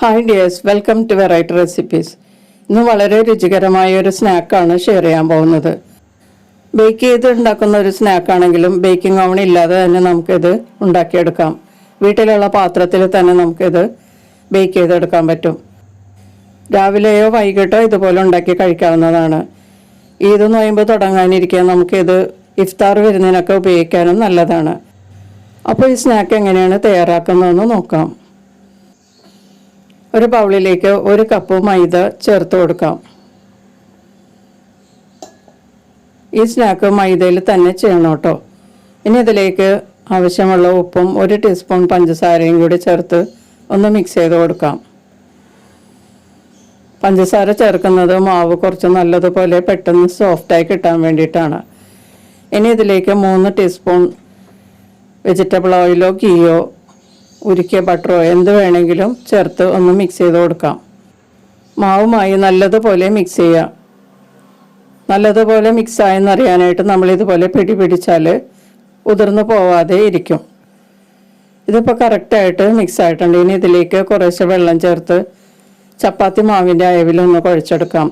Hi dears welcome to variety recipes ഇന്ന് വളരെ രുചികരമായ ഒരു സ്നാക്കാണ് ഷെയർ ചെയ്യാൻ പോകുന്നത്. ബേക്ക് ചെയ്ത് ഉണ്ടാക്കുന്ന ഒരു സ്നാക്കാണെങ്കിലും ബേക്കിംഗ് ഓവൺ ഇല്ലാതെ തന്നെ നമുക്കിത് ഉണ്ടാക്കിയെടുക്കാം. വീട്ടിലുള്ള പാത്രത്തിൽ തന്നെ നമുക്കിത് ബേക്ക് ചെയ്തെടുക്കാൻ പറ്റും. രാവിലെയോ വൈകിട്ടോ ഇതുപോലെ ഉണ്ടാക്കി കഴിക്കാവുന്നതാണ്. ഈദ് നോയമ്പ് തുടങ്ങാനിരിക്കാൻ നമുക്കിത് ഇഫ്താർ വരുന്നതിനൊക്കെ ഉപയോഗിക്കാനും നല്ലതാണ്. അപ്പോൾ ഈ സ്നാക്ക് എങ്ങനെയാണ് തയ്യാറാക്കുന്നതെന്ന് നോക്കാം. ഒരു ബൗളിലേക്ക് ഒരു കപ്പ് മൈദ ചേർത്ത് കൊടുക്കാം. ഈ സ്നാക്ക് മൈദയിൽ തന്നെ ചെയ്യണം കേട്ടോ. ഇനി ഇതിലേക്ക് ആവശ്യമുള്ള ഉപ്പും ഒരു ടീസ്പൂൺ പഞ്ചസാരയും കൂടി ചേർത്ത് ഒന്ന് മിക്സ് ചെയ്ത് കൊടുക്കാം. പഞ്ചസാര ചേർക്കുന്നത് മാവ് കുറച്ച് നല്ലതുപോലെ പെട്ടെന്ന് സോഫ്റ്റായി കിട്ടാൻ വേണ്ടിയിട്ടാണ്. ഇനി ഇതിലേക്ക് മൂന്ന് ടീസ്പൂൺ വെജിറ്റബിൾ ഓയിലോ ഗീയോ ഉരുക്കിയ ബട്ടറോ എന്ത് വേണമെങ്കിലും ചേർത്ത് ഒന്ന് മിക്സ് ചെയ്ത് കൊടുക്കാം. മാവുമായി നല്ലതുപോലെ മിക്സ് ചെയ്യുക. നല്ലതുപോലെ മിക്സ് ആയെന്നറിയാനായിട്ട് നമ്മൾ ഇതുപോലെ പിടി പിടിച്ചാൽ ഉതിർന്നു പോവാതെ ഇരിക്കും. ഇതിപ്പോൾ കറക്റ്റായിട്ട് മിക്സ് ആയിട്ടുണ്ട്. ഇനി ഇതിലേക്ക് കുറേശ്ശെ വെള്ളം ചേർത്ത് ചപ്പാത്തി മാവിന്റെ അയവിലൊന്ന് കുഴച്ചെടുക്കാം.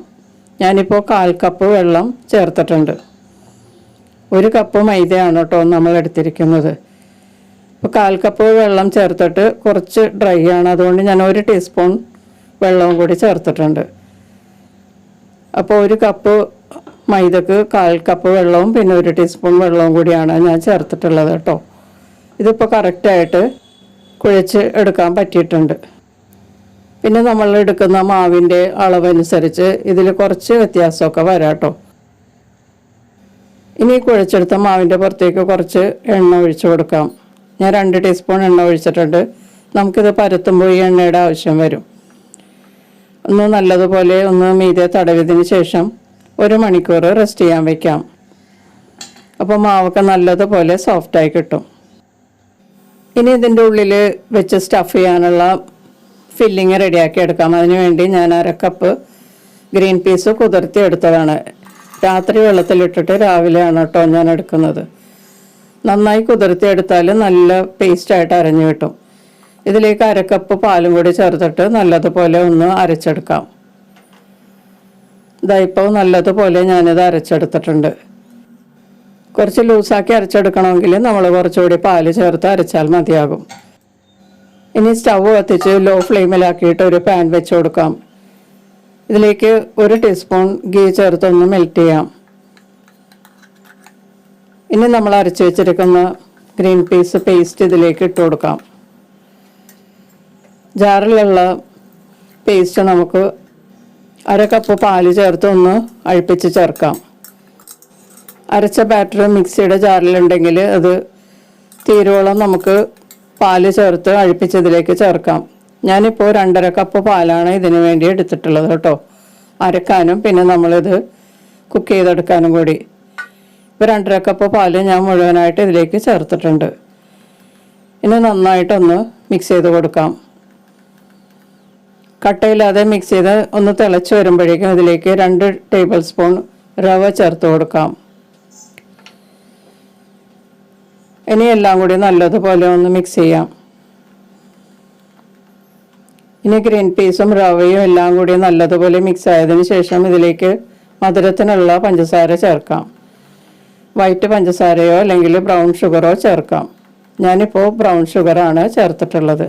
ഞാനിപ്പോൾ കാൽ കപ്പ് വെള്ളം ചേർത്തിട്ടുണ്ട്. ഒരു കപ്പ് മൈദയാണ് കേട്ടോ നമ്മൾ എടുത്തിരിക്കുന്നത്. ഇപ്പോൾ കാൽ കപ്പ് വെള്ളം ചേർത്തിട്ട് കുറച്ച് ഡ്രൈ ആണ്. അതുകൊണ്ട് ഞാൻ ഒരു ടീസ്പൂൺ വെള്ളവും കൂടി ചേർത്തിട്ടുണ്ട്. അപ്പോൾ ഒരു കപ്പ് മൈദക്ക് കാൽ കപ്പ് വെള്ളവും പിന്നെ ഒരു ടീസ്പൂൺ വെള്ളവും കൂടിയാണ് ഞാൻ ചേർത്തിട്ടുള്ളത് കേട്ടോ. ഇതിപ്പോൾ കറക്റ്റായിട്ട് കുഴച്ച് എടുക്കാൻ പറ്റിയിട്ടുണ്ട്. പിന്നെ നമ്മൾ എടുക്കുന്ന മാവിന്റെ അളവനുസരിച്ച് ഇതിൽ കുറച്ച് വ്യത്യാസമൊക്കെ വരാം കേട്ടോ. ഇനി കുഴച്ചെടുത്ത മാവിന്റെ പുറത്തേക്ക് കുറച്ച് എണ്ണ ഒഴിച്ചു കൊടുക്കാം. ഞാൻ രണ്ട് ടീസ്പൂൺ എണ്ണ ഒഴിച്ചിട്ടുണ്ട്. നമുക്കിത് പരത്തുമ്പോൾ ഈ എണ്ണയുടെ ആവശ്യം വരും. ഒന്ന് നല്ലതുപോലെ ഒന്ന് മീതെ തടവിയതിന് ശേഷം ഒരു മണിക്കൂർ റെസ്റ്റ് ചെയ്യാൻ വയ്ക്കാം അപ്പോൾ മാവൊക്കെ നല്ലതുപോലെ സോഫ്റ്റായി കിട്ടും. ഇനി ഇതിന്റെ ഉള്ളിൽ വെച്ച് സ്റ്റഫ് ചെയ്യാനുള്ള ഫില്ലിങ് റെഡിയാക്കി എടുക്കാം. അതിന് വേണ്ടി ഞാൻ അര കപ്പ് ഗ്രീൻ പീസ് കുതിർത്തി എടുത്തതാണ്. രാത്രി വെള്ളത്തിലിട്ടിട്ട് രാവിലെയാണ് കേട്ടോ ഞാൻ എടുക്കുന്നത്. നന്നായി കുതിർത്തി എടുത്താൽ നല്ല പേസ്റ്റായിട്ട് അരഞ്ഞു കിട്ടും. ഇതിലേക്ക് അരക്കപ്പ് പാലും കൂടി ചേർത്തിട്ട് നല്ലതുപോലെ ഒന്ന് അരച്ചെടുക്കാം. ഇതാ ഇപ്പോൾ നല്ലതുപോലെ ഞാനിത് അരച്ചെടുത്തിട്ടുണ്ട്. കുറച്ച് ലൂസാക്കി അരച്ചെടുക്കണമെങ്കിൽ നമ്മൾ കുറച്ചുകൂടി പാൽ ചേർത്ത് അരച്ചാൽ മതിയാകും. ഇനി സ്റ്റവ് കത്തിച്ച് ലോ ഫ്ലെയിമിലാക്കിയിട്ട് ഒരു പാൻ വെച്ച് കൊടുക്കാം. ഇതിലേക്ക് ഒരു ടീസ്പൂൺ ഗീ ചേർത്തൊന്ന് മെൽറ്റ് ചെയ്യാം. ഇനി നമ്മൾ അരച്ച് വെച്ചിരിക്കുന്ന ഗ്രീൻ പീസ് പേസ്റ്റ് ഇതിലേക്ക് ഇട്ട് കൊടുക്കാം. ജാറിലുള്ള പേസ്റ്റ് നമുക്ക് അര കപ്പ് പാൽ ചേർത്ത് ഒന്ന് അഴിപ്പിച്ച് ചേർക്കാം. അരച്ച ബാറ്റർ മിക്സിയുടെ ജാറിലുണ്ടെങ്കിൽ അത് തീരോളം നമുക്ക് പാൽ ചേർത്ത് അഴിപ്പിച്ചതിലേക്ക് ചേർക്കാം. ഞാനിപ്പോൾ രണ്ടര കപ്പ് പാലാണ് ഇതിനു വേണ്ടി എടുത്തിട്ടുള്ളത് കേട്ടോ. അരക്കാനും പിന്നെ നമ്മളിത് കുക്ക് ചെയ്തെടുക്കാനും കൂടി. ഇപ്പോൾ രണ്ടര കപ്പ് പാൽ ഞാൻ മുഴുവനായിട്ട് ഇതിലേക്ക് ചേർത്തിട്ടുണ്ട്. ഇനി നന്നായിട്ടൊന്ന് മിക്സ് ചെയ്ത് കൊടുക്കാം. കട്ടയില്ലാതെ മിക്സ് ചെയ്ത് ഒന്ന് തിളച്ച് വരുമ്പോഴേക്കും ഇതിലേക്ക് രണ്ട് ടേബിൾ സ്പൂൺ റവ ചേർത്ത് കൊടുക്കാം. ഇനി എല്ലാം കൂടി നല്ലതുപോലെ ഒന്ന് മിക്സ് ചെയ്യാം. ഇനി ഗ്രീൻ പീസും റവയും എല്ലാം കൂടി നല്ലതുപോലെ മിക്സ് ആയതിനു ശേഷം ഇതിലേക്ക് മധുരത്തിനുള്ള പഞ്ചസാര ചേർക്കാം. വൈറ്റ് പഞ്ചസാരയോ അല്ലെങ്കിൽ ബ്രൗൺ ഷുഗറോ ചേർക്കാം. ഞാനിപ്പോൾ ബ്രൗൺ ഷുഗറാണ് ചേർത്തിട്ടുള്ളത്.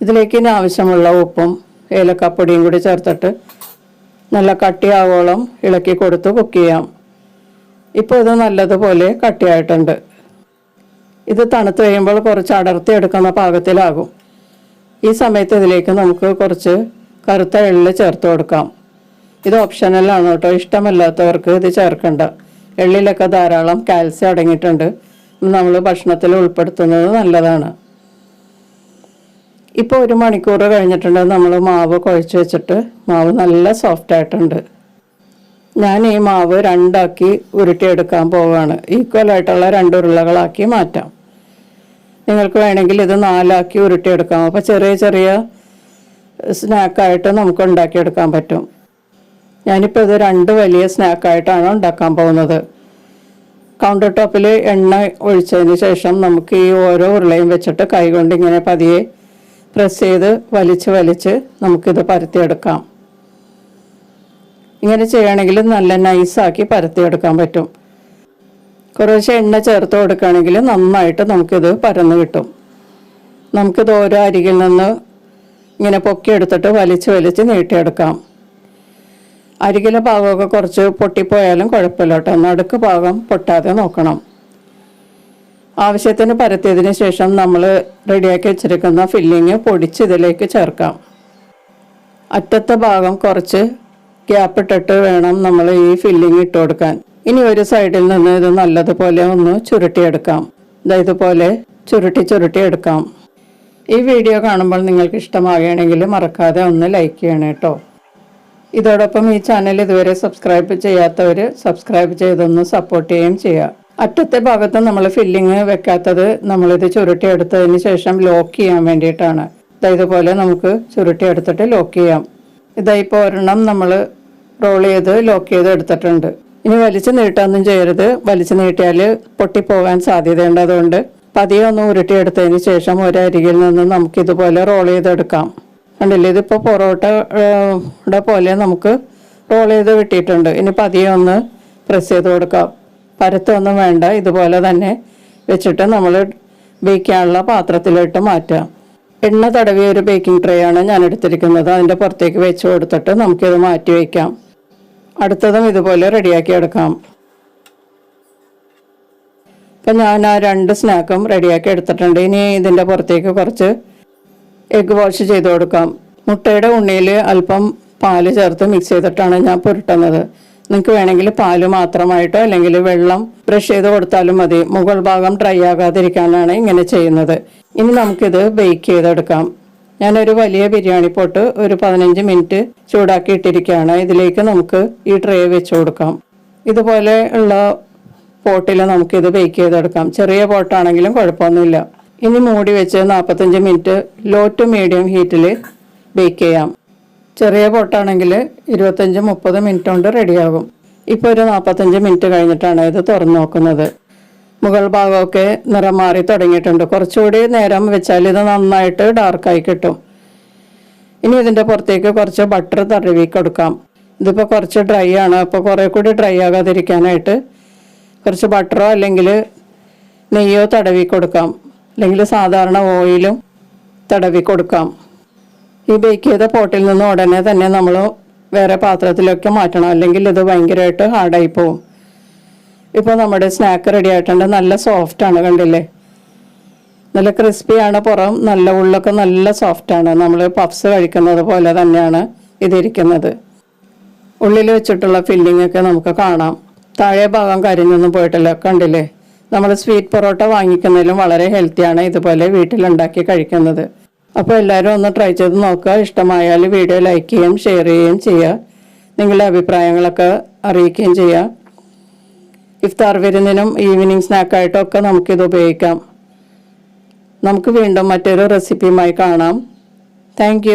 ഇതിലേക്ക് ഇനി ആവശ്യമുള്ള ഉപ്പും ഏലക്കപ്പൊടിയും കൂടി ചേർത്തിട്ട് നല്ല കട്ടിയാവോളം ഇളക്കി കൊടുത്ത് കുക്ക് ചെയ്യാം. ഇപ്പോൾ ഇത് നല്ലതുപോലെ കട്ടിയായിട്ടുണ്ട്. ഇത് തണുത്ത് കഴിയുമ്പോൾ കുറച്ച് അടർത്തി എടുക്കുന്ന പാകത്തിലാകും. ഈ സമയത്ത് ഇതിലേക്ക് നമുക്ക് കുറച്ച് കറുത്ത എള്ള് ചേർത്ത് കൊടുക്കാം. ഇത് ഓപ്ഷനലാണ് കേട്ടോ. ഇഷ്ടമല്ലാത്തവർക്ക് ഇത് ചേർക്കണ്ട. എള്ളിലൊക്കെ ധാരാളം കാൽസ്യം അടങ്ങിയിട്ടുണ്ട്. നമ്മൾ ഭക്ഷണത്തിൽ ഉൾപ്പെടുത്തുന്നത് നല്ലതാണ്. ഇപ്പോൾ ഒരു മണിക്കൂർ കഴിഞ്ഞിട്ടുണ്ട്. നമ്മൾ മാവ് കുഴച്ച് വെച്ചിട്ട് മാവ് നല്ല സോഫ്റ്റ് ആയിട്ടുണ്ട്. ഞാൻ ഈ മാവ് രണ്ടാക്കി ഉരുട്ടിയെടുക്കാൻ പോവുകയാണ് ഈക്വൽ ആയിട്ടുള്ള രണ്ട് ഉരുളകളാക്കി മാറ്റാം. നിങ്ങൾക്ക് വേണമെങ്കിൽ ഇത് നാലാക്കി ഉരുട്ടിയെടുക്കാം. അപ്പോൾ ചെറിയ ചെറിയ സ്നാക്കായിട്ട് നമുക്ക് ഉണ്ടാക്കിയെടുക്കാൻ പറ്റും. ഞാനിപ്പോൾ ഇത് രണ്ട് വലിയ സ്നാക്കായിട്ടാണ് ഉണ്ടാക്കാൻ പോകുന്നത്. കൗണ്ടർ ടോപ്പിൽ എണ്ണ ഒഴിച്ചതിന് ശേഷം നമുക്ക് ഈ ഓരോ ഉരുളയും വെച്ചിട്ട് കൈകൊണ്ട് ഇങ്ങനെ പതിയെ പ്രസ് ചെയ്ത് വലിച്ച് വലിച്ച് നമുക്കിത് പരത്തിയെടുക്കാം. ഇങ്ങനെ ചെയ്യുകയാണെങ്കിൽ നല്ല നൈസാക്കി പരത്തിയെടുക്കാൻ പറ്റും. കുറേശ്ശെ എണ്ണ ചേർത്ത് കൊടുക്കുകയാണെങ്കിൽ നന്നായിട്ട് നമുക്കിത് പരന്ന് കിട്ടും. നമുക്കിത് ഓരോ അരികിൽ നിന്ന് ഇങ്ങനെ പൊക്കിയെടുത്തിട്ട് വലിച്ച് വലിച്ച് നീട്ടിയെടുക്കാം. അരികിലെ ഭാഗമൊക്കെ കുറച്ച് പൊട്ടിപ്പോയാലും കുഴപ്പമില്ല കേട്ടോ നടുക്ക് ഭാഗം പൊട്ടാതെ നോക്കണം. ആവശ്യത്തിന് പരത്തിയതിന് ശേഷം നമ്മൾ റെഡിയാക്കി വെച്ചിരിക്കുന്ന ഫില്ലിങ് പൊടിച്ച് ഇതിലേക്ക് ചേർക്കാം. അറ്റത്തെ ഭാഗം കുറച്ച് ഗ്യാപ്പ് ഇട്ടിട്ട് വേണം നമ്മൾ ഈ ഫില്ലിങ് ഇട്ട് കൊടുക്കാൻ. ഇനി ഒരു സൈഡിൽ നിന്ന് ഇത് നല്ലതുപോലെ ഒന്ന് ചുരുട്ടിയെടുക്കാം. ഇതുപോലെ ചുരുട്ടി ചുരുട്ടി എടുക്കാം. ഈ വീഡിയോ കാണുമ്പോൾ നിങ്ങൾക്ക് ഇഷ്ടമാകുകയാണെങ്കിൽ മറക്കാതെ ഒന്ന് ലൈക്ക് ചെയ്യണം കേട്ടോ ഇതോടൊപ്പം ഈ ചാനൽ ഇതുവരെ സബ്സ്ക്രൈബ് ചെയ്യാത്തവർ സബ്സ്ക്രൈബ് ചെയ്തൊന്ന് സപ്പോർട്ട് ചെയ്യുകയും ചെയ്യുക. അറ്റത്തെ ഭാഗത്ത് നമ്മൾ ഫില്ലിങ് വെക്കാത്തത് നമ്മളിത് ചുരുട്ടി എടുത്തതിന് ശേഷം ലോക്ക് ചെയ്യാൻ വേണ്ടിയിട്ടാണ്. ഇതുപോലെ നമുക്ക് ചുരുട്ടി എടുത്തിട്ട് ലോക്ക് ചെയ്യാം ഇതായി ഒരെണ്ണം നമ്മൾ റോൾ ചെയ്ത് ലോക്ക് ചെയ്ത് എടുത്തിട്ടുണ്ട്. ഇനി വലിച്ചു നീട്ടൊന്നും ചെയ്യരുത്. വലിച്ചു നീട്ടിയാൽ പൊട്ടിപ്പോകാൻ സാധ്യതയുണ്ട് അതുകൊണ്ട് പതിയെ ഒന്ന് ഉരുട്ടിയെടുത്തതിന് ശേഷം ഒരരികിൽ നിന്ന് നമുക്കിതുപോലെ റോൾ ചെയ്തെടുക്കാം. കണ്ടില്ലേ? ഇതിപ്പോൾ പൊറോട്ടയുടെ പോലെ നമുക്ക് റോൾ ചെയ്ത് കിട്ടിയിട്ടുണ്ട് ഇനി പതിയെ ഒന്ന് പ്രസ് ചെയ്ത് കൊടുക്കാം. പരത്തൊന്നും വേണ്ട. ഇതുപോലെ തന്നെ വെച്ചിട്ട് നമ്മൾ ബേക്ക് ചെയ്യാനുള്ള പാത്രത്തിലിട്ട് മാറ്റാം. എണ്ണ തടവിയ ഒരു ബേക്കിംഗ് ട്രേ ആണ് ഞാൻ എടുത്തിരിക്കുന്നത്. അതിന്റെ പുറത്തേക്ക് വെച്ച് കൊടുത്തിട്ട് നമുക്കിത് മാറ്റി വയ്ക്കാം അടുത്തതും ഇതുപോലെ റെഡിയാക്കി എടുക്കാം. അപ്പം ഞാൻ ആ രണ്ട് സ്നാക്കും റെഡിയാക്കി എടുത്തിട്ടുണ്ട്. ഇനി ഇതിന്റെ പുറത്തേക്ക് കുറച്ച് എഗ്ഗ് വാഷ് ചെയ്ത് കൊടുക്കാം. മുട്ടയുടെ ഉണ്ണിയിൽ അല്പം പാൽ ചേർത്ത് മിക്സ് ചെയ്തിട്ടാണ് ഞാൻ പുരട്ടുന്നത്. നിങ്ങൾക്ക് വേണമെങ്കിൽ പാൽ മാത്രമായിട്ടോ അല്ലെങ്കിൽ വെള്ളം ബ്രഷ് ചെയ്ത് കൊടുത്താലും മതി. മുകൾ ഭാഗം ഡ്രൈ ആകാതിരിക്കാനാണ് ഇങ്ങനെ ചെയ്യുന്നത്. ഇനി നമുക്കിത് ബേക്ക് ചെയ്തെടുക്കാം. ഞാനൊരു വലിയ ബിരിയാണി പോട്ട് ഒരു പതിനഞ്ച് മിനിറ്റ് ചൂടാക്കി ഇട്ടിരിക്കുകയാണ്. ഇതിലേക്ക് നമുക്ക് ഈ ട്രേ വെച്ച് കൊടുക്കാം. ഇതുപോലെ ഉള്ള പോട്ടിൽ നമുക്കിത് ബേക്ക് ചെയ്തെടുക്കാം. ചെറിയ പോട്ടാണെങ്കിലും കുഴപ്പമൊന്നുമില്ല. ഇനി മൂടി വെച്ച് നാൽപ്പത്തഞ്ച് മിനിറ്റ് ലോ ടു മീഡിയം ഹീറ്റിൽ ബേക്ക് ചെയ്യാം. ചെറിയ പൊട്ടാണെങ്കിൽ ഇരുപത്തഞ്ച് മുപ്പത് മിനിറ്റ് കൊണ്ട് റെഡിയാകും. ഇപ്പോൾ ഒരു നാൽപ്പത്തഞ്ച് മിനിറ്റ് കഴിഞ്ഞിട്ടാണ് ഇത് തുറന്നു നോക്കുന്നത്. മുകൾ ഭാഗമൊക്കെ നിറം മാറി തുടങ്ങിയിട്ടുണ്ട്. കുറച്ചുകൂടി നേരം വെച്ചാൽ ഇത് നന്നായിട്ട് ഡാർക്കായി കിട്ടും. ഇനി ഇതിന്റെ പുറത്തേക്ക് കുറച്ച് ബട്ടർ തടവി കൊടുക്കാം. ഇതിപ്പോൾ കുറച്ച് ഡ്രൈ ആണ്. അപ്പോൾ കുറേ കൂടി ഡ്രൈ ആകാതിരിക്കാനായിട്ട് കുറച്ച് ബട്ടറോ അല്ലെങ്കിൽ നെയ്യോ തടവി കൊടുക്കാം. അല്ലെങ്കിൽ സാധാരണ ഓയിലും തടവി കൊടുക്കാം. ഈ ബേക്ക് ചെയ്ത പോട്ടിൽ നിന്ന് ഉടനെ തന്നെ നമ്മൾ വേറെ പാത്രത്തിലൊക്കെ മാറ്റണം. അല്ലെങ്കിൽ ഇത് ഭയങ്കരമായിട്ട് ഹാർഡായി പോവും. ഇപ്പോൾ നമ്മുടെ സ്നാക്ക് റെഡി ആയിട്ടുണ്ട്. നല്ല സോഫ്റ്റാണ് കണ്ടില്ലേ? നല്ല ക്രിസ്പിയാണ് പുറം നല്ല ഉള്ളൊക്കെ നല്ല സോഫ്റ്റാണ് നമ്മൾ പഫ്സ് കഴിക്കുന്നത് പോലെ തന്നെയാണ് ഇതിരിക്കുന്നത്. ഉള്ളിൽ വെച്ചിട്ടുള്ള ഫില്ലിംഗ് ഒക്കെ നമുക്ക് കാണാം. താഴെ ഭാഗം കരിഞ്ഞൊന്നും പോയിട്ടില്ല കണ്ടില്ലേ? നമ്മൾ സ്വീറ്റ് പൊറോട്ട വാങ്ങിക്കുന്നതിലും വളരെ ഹെൽത്തിയാണ് ഇതുപോലെ വീട്ടിലുണ്ടാക്കി കഴിക്കുന്നത്. അപ്പോൾ എല്ലാവരും ഒന്ന് ട്രൈ ചെയ്ത് നോക്കുക. ഇഷ്ടമായാൽ വീഡിയോ ലൈക്ക് ചെയ്യുകയും ഷെയർ ചെയ്യുകയും ചെയ്യുക. നിങ്ങളുടെ അഭിപ്രായങ്ങളൊക്കെ അറിയിക്കുകയും ചെയ്യുക. ഇഫ്താർ വിരുന്നിനും ഈവനിങ് സ്നാക്കായിട്ടൊക്കെ നമുക്കിത് ഉപയോഗിക്കാം. നമുക്ക് വീണ്ടും മറ്റൊരു റെസിപ്പിയുമായി കാണാം. താങ്ക്